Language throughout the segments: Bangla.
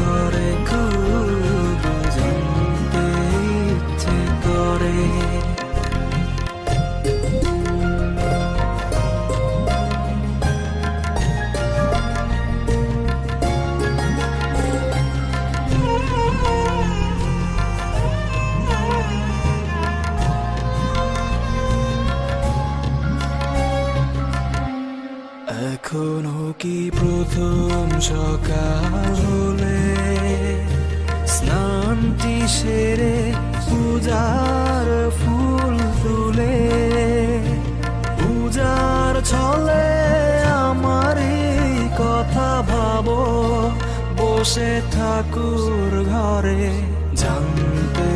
ইচ্ছে এখনও কি প্রথম সকাল হলে স্নানটি সেরে পূজার ফুল তুলে? পূজার ছলে আমারই কথা ভাবো, বসে ঠাকুর ঘরে জানতে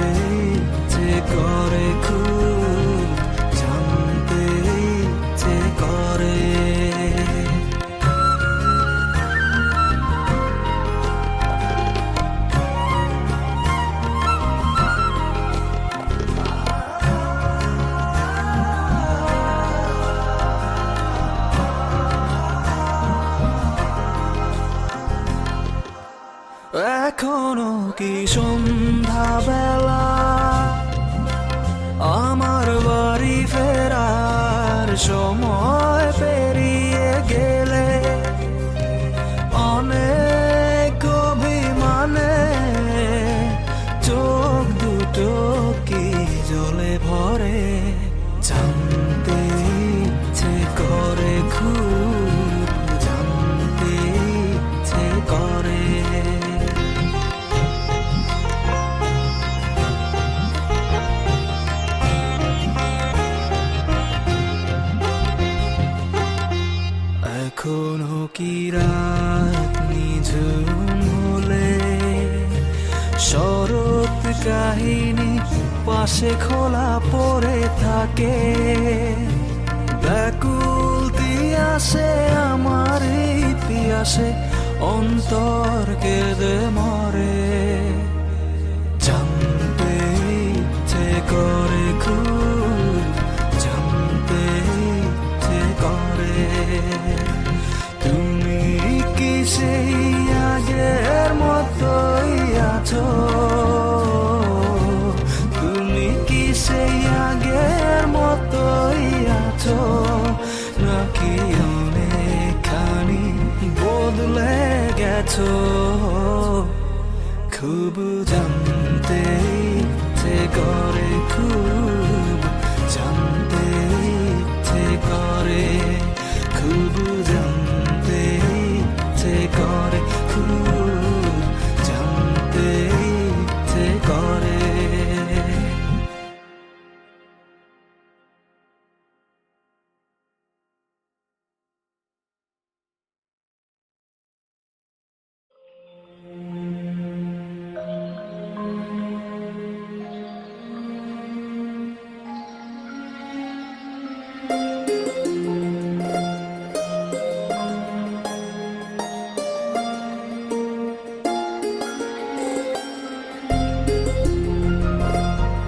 এখনও কি সন্ধ্যা বেলা আমার বাড়ি ফেরার সময় পেরিয়ে কাহিনী পাশে খোলা পড়ে থাকে। ব্যাকুল আসে আমার ইতিহাসে অন্তর কেঁদে মরে। আছো নাকি অনেকখানি বদলে গেছো। খুব জানতে করে খুব